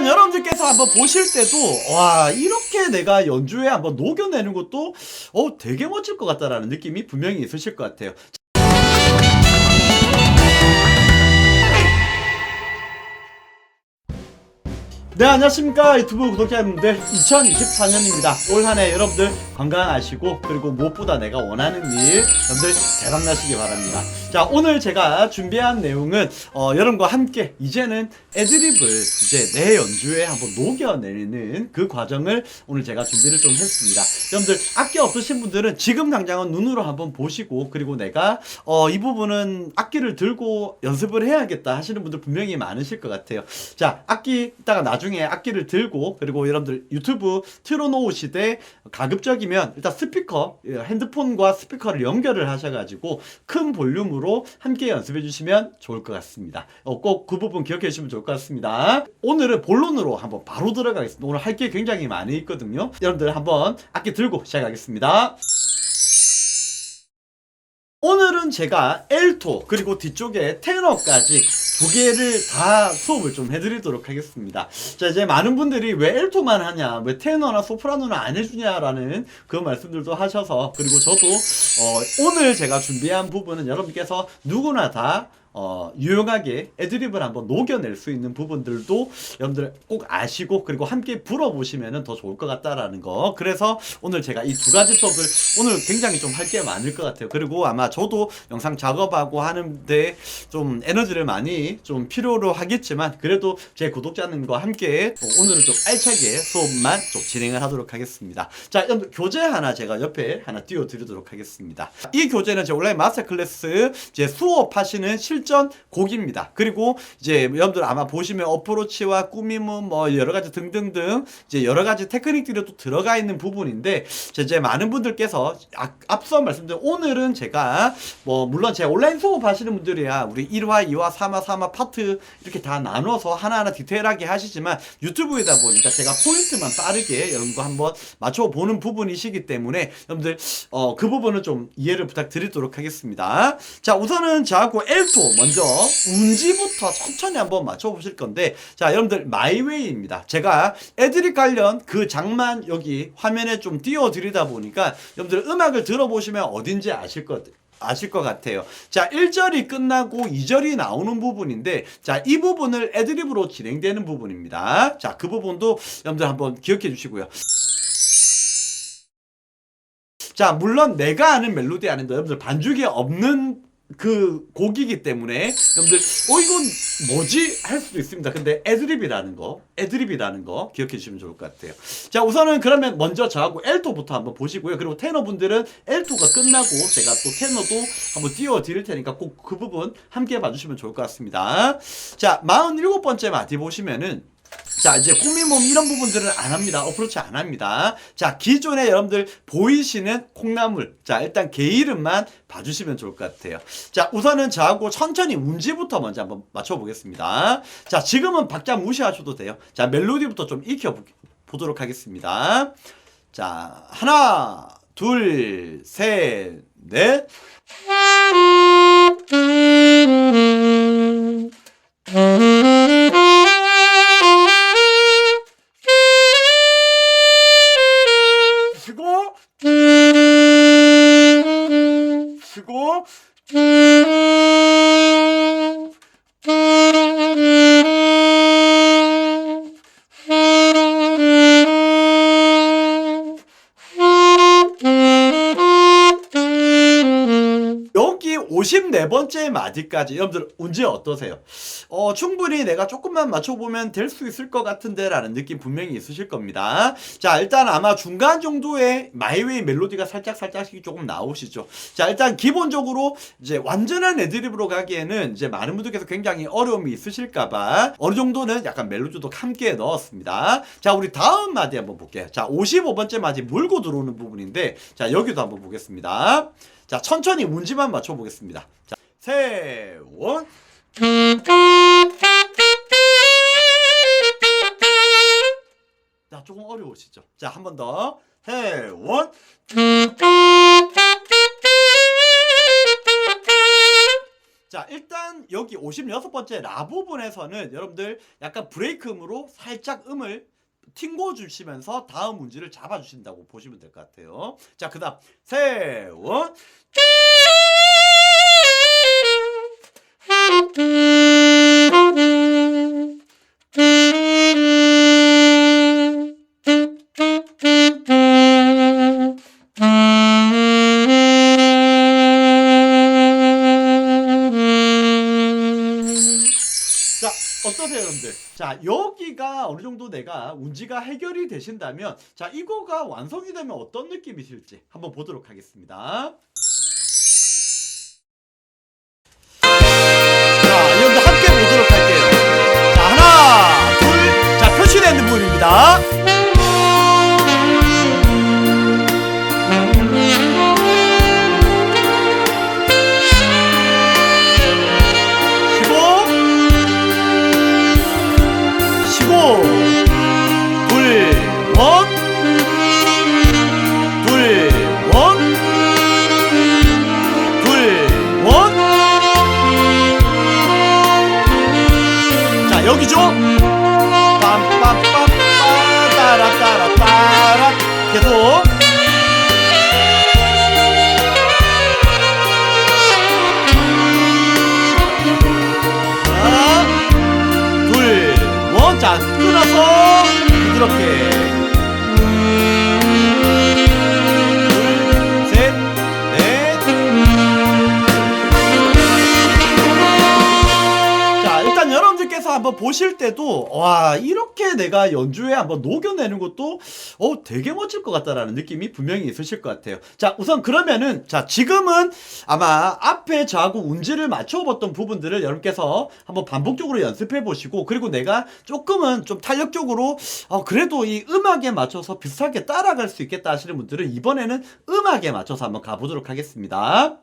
일단 여러분들께서 한번 보실 때도 와 이렇게 내가 연주에 한번 녹여내는 것도 어 되게 멋질 것 같다라는 느낌이 분명히 있으실 것 같아요. 네 안녕하십니까. 유튜브 구독자분들 2024년입니다. 올 한해 여러분들 건강하시고 그리고 무엇보다 내가 원하는 일 여러분들 대박나시기 바랍니다. 자 오늘 제가 준비한 내용은 어, 여러분과 함께 이제는 애드립을 이제 내 연주에 한번 녹여내는 그 과정을 오늘 제가 준비를 좀 했습니다. 여러분들 악기 없으신 분들은 지금 당장은 눈으로 한번 보시고 그리고 내가 어, 이 부분은 악기를 들고 연습을 해야겠다 하시는 분들 분명히 많으실 것 같아요. 자 악기 이따가 나중에 악기를 들고 그리고 여러분들 유튜브 틀어놓으시되 가급적이면 일단 스피커 예, 핸드폰과 스피커를 연결을 하셔가지고 큰 볼륨으로 함께 연습해 주시면 좋을 것 같습니다. 어, 꼭 그 부분 기억해 주시면 좋을 것 같습니다. 오늘은 본론으로 한번 바로 들어가겠습니다. 오늘 할 게 굉장히 많이 있거든요. 여러분들 한번 악기 들고 시작하겠습니다. 오늘은 제가 엘토 그리고 뒤쪽에 테너까지 두 개를 다 수업을 좀 해드리도록 하겠습니다. 자 이제 많은 분들이 왜 엘토만 하냐, 왜 테너나 소프라노는 안 해주냐라는 그 말씀들도 하셔서 그리고 저도 어, 오늘 제가 준비한 부분은 여러분께서 누구나 다 어, 유용하게 애드립을 한번 녹여낼 수 있는 부분들도 여러분들 꼭 아시고 그리고 함께 불어보시면 더 좋을 것 같다라는 거. 그래서 오늘 제가 이 두 가지 수업을 오늘 굉장히 좀 할 게 많을 것 같아요. 그리고 아마 저도 영상 작업하고 하는데 좀 에너지를 많이 좀 필요로 하겠지만 그래도 제 구독자님과 함께 또 오늘은 좀 알차게 수업만 좀 진행을 하도록 하겠습니다. 자 여러분 교재 하나 제가 옆에 하나 띄워드리도록 하겠습니다. 이 교재는 제 온라인 마스터 클래스 제 수업하시는 실전 곡입니다. 그리고 이제 여러분들 아마 보시면 어프로치와 꾸밈은 뭐 여러 가지 등등등 이제 여러 가지 테크닉들이 또 들어가 있는 부분인데 이제 많은 분들께서 아, 앞서 말씀드린 오늘은 제가 뭐 물론 제가 온라인 수업 하시는 분들이야 우리 1화, 2화, 3화, 3화 파트 이렇게 다 나눠서 하나하나 디테일하게 하시지만 유튜브이다 보니까 제가 포인트만 빠르게 여러분과 한번 맞춰보는 부분이시기 때문에 여러분들 어, 그 부분은 좀 이해를 부탁드리도록 하겠습니다. 자 우선은 저하고 엘토 먼저 운지부터 천천히 한번 맞춰보실 건데 자 여러분들 마이웨이입니다. 제가 애드립 관련 그 장만 여기 화면에 좀 띄워드리다 보니까 여러분들 음악을 들어보시면 어딘지 아실 것 아실 것 같아요. 자, 1절이 끝나고 2절이 나오는 부분인데, 자, 이 부분을 애드립으로 진행되는 부분입니다. 자, 그 부분도 여러분들 한번 기억해 주시고요. 자, 물론 내가 아는 멜로디 아닌데 여러분들 반죽이 없는 그 곡이기 때문에 여러분들 어 이건 뭐지 할 수도 있습니다. 근데 애드립이라는 거, 애드립이라는 거 기억해 주시면 좋을 것 같아요. 자 우선은 그러면 먼저 저하고 엘토부터 한번 보시고요. 그리고 테너 분들은 엘토가 끝나고 제가 또 테너도 한번 띄워 드릴 테니까 꼭 그 부분 함께 봐주시면 좋을 것 같습니다. 자 47번째 마디 보시면은 자 이제 꾸미몸 이런 부분들은 안 합니다. 어프로치 안 합니다. 자 기존에 여러분들 보이시는 콩나물. 자 일단 개 이름만 봐주시면 좋을 것 같아요. 자 우선은 저하고 천천히 운지부터 먼저 한번 맞춰보겠습니다. 자 지금은 박자 무시하셔도 돼요. 자 멜로디부터 좀 익혀 보도록 하겠습니다. 자 하나 둘셋넷 54번째 마디까지 여러분들 운지 어떠세요? 어, 충분히 내가 조금만 맞춰보면 될 수 있을 것 같은데 라는 느낌 분명히 있으실 겁니다. 자 일단 아마 중간 정도의 마이웨이 멜로디가 살짝 살짝씩 조금 나오시죠. 자 일단 기본적으로 이제 완전한 애드립으로 가기에는 이제 많은 분들께서 굉장히 어려움이 있으실까봐 어느 정도는 약간 멜로디도 함께 넣었습니다. 자 우리 다음 마디 한번 볼게요. 자 55번째 마디 물고 들어오는 부분인데 자 여기도 한번 보겠습니다. 자 천천히 운지만 맞춰보겠습니다. 자 세 원 자 조금 어려우시죠? 자 한 번더 해원 자, 일단 여기 56번째 라 부분에서는 여러분들 약간 브레이크음으로 살짝 음을 튕고 주시면서 다음 문제를 잡아 주신다고 보시면 될 것 같아요. 자, 그다음 세원 어떠세요, 여러분들? 자, 여기가 어느 정도 내가 운지가 해결이 되신다면, 자, 이거가 완성이 되면 어떤 느낌이실지 한번 보도록 하겠습니다. 부 여러분들께서 한번 보실 때도, 와, 이렇게 내가 연주에 한번 녹여내는 것도, 어, 되게 멋질 것 같다라는 느낌이 분명히 있으실 것 같아요. 자, 우선 그러면은, 자, 지금은 아마 앞에 저하고 운지를 맞춰봤던 부분들을 여러분께서 한번 반복적으로 연습해 보시고, 그리고 내가 조금은 좀 탄력적으로, 어, 그래도 이 음악에 맞춰서 비슷하게 따라갈 수 있겠다 하시는 분들은 이번에는 음악에 맞춰서 한번 가보도록 하겠습니다.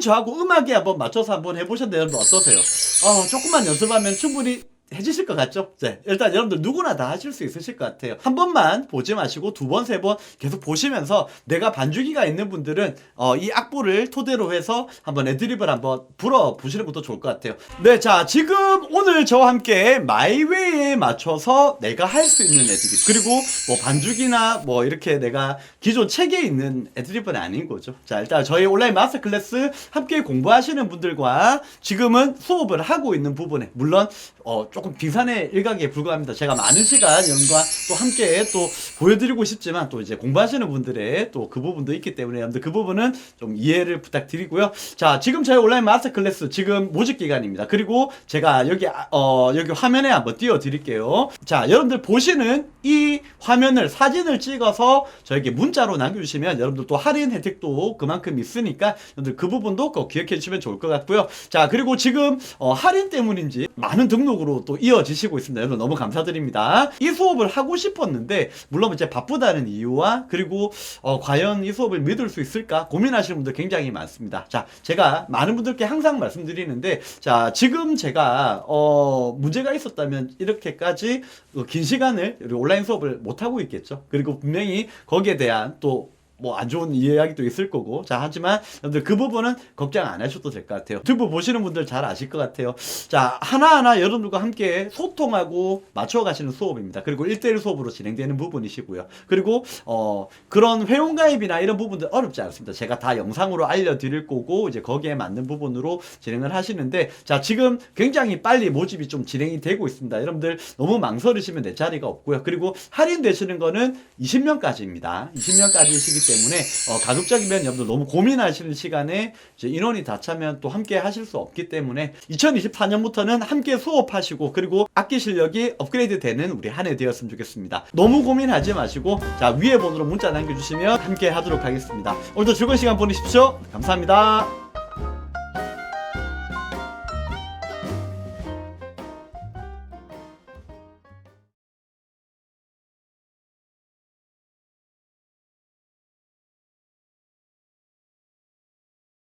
저하고 음악에 한번 맞춰서 한번 해보셨는데 여러분 어떠세요? 어, 조금만 연습하면 충분히 해주실 것 같죠? 네, 일단 여러분들 누구나 다 하실 수 있으실 것 같아요. 한 번만 보지 마시고 두 번, 세 번 계속 보시면서 내가 반주기가 있는 분들은 어, 이 악보를 토대로 해서 한번 애드립을 한번 불어 보시는 것도 좋을 것 같아요. 네, 자 지금 오늘 저와 함께 마이웨이에 맞춰서 내가 할 수 있는 애드립 그리고 뭐 반주기나 뭐 이렇게 내가 기존 책에 있는 애드립은 아닌 거죠. 자 일단 저희 온라인 마스터 클래스 함께 공부하시는 분들과 지금은 수업을 하고 있는 부분에 물론 어, 조금 빙산의 일각에 불과합니다. 제가 많은 시간 여러분과 또 함께 또 보여드리고 싶지만 또 이제 공부하시는 분들의 또 그 부분도 있기 때문에 여러분들 그 부분은 좀 이해를 부탁드리고요. 자, 지금 저희 온라인 마스터 클래스 지금 모집 기간입니다. 그리고 제가 여기 아- 어, 여기 화면에 한번 띄워 드릴게요. 자, 여러분들 보시는 이 화면을 사진을 찍어서 저에게 문자로 남겨 주시면 여러분들 또 할인 혜택도 그만큼 있으니까 여러분들 그 부분도 꼭 기억해 주시면 좋을 것 같고요. 자, 그리고 지금 어, 할인 때문인지 많은 등록으로 또 이어지시고 있습니다. 여러분 너무 감사드립니다. 이 수업을 하고 싶었는데 물론 이제 바쁘다는 이유와 그리고 어, 과연 이 수업을 믿을 수 있을까 고민하시는 분들 굉장히 많습니다. 자, 제가 많은 분들께 항상 말씀드리는데 자, 지금 제가 어, 문제가 있었다면 이렇게까지 어, 긴 시간을 온라인 수업을 못 하고 있겠죠. 그리고 분명히 거기에 대한 또 뭐 안 좋은 이야기도 있을 거고. 자 하지만 여러분들 그 부분은 걱정 안 하셔도 될 것 같아요. 유튜브 보시는 분들 잘 아실 것 같아요. 자 하나하나 여러분들과 함께 소통하고 맞춰 가시는 수업입니다. 그리고 1대1 수업으로 진행되는 부분이시고요. 그리고 어 그런 회원가입이나 이런 부분들 어렵지 않습니다. 제가 다 영상으로 알려드릴 거고 이제 거기에 맞는 부분으로 진행을 하시는데 자 지금 굉장히 빨리 모집이 좀 진행이 되고 있습니다. 여러분들 너무 망설이시면 내 자리가 없고요. 그리고 할인되시는 거는 20명까지입니다. 20명까지시기 때문에 어, 가급적이면 여러분들 너무 고민하시는 시간에 인원이 다 차면 또 함께 하실 수 없기 때문에 2024년부터는 함께 수업하시고 그리고 악기 실력이 업그레이드 되는 우리 한 해 되었으면 좋겠습니다. 너무 고민하지 마시고 자 위에 번호로 문자 남겨주시면 함께 하도록 하겠습니다. 오늘도 즐거운 시간 보내십시오. 감사합니다.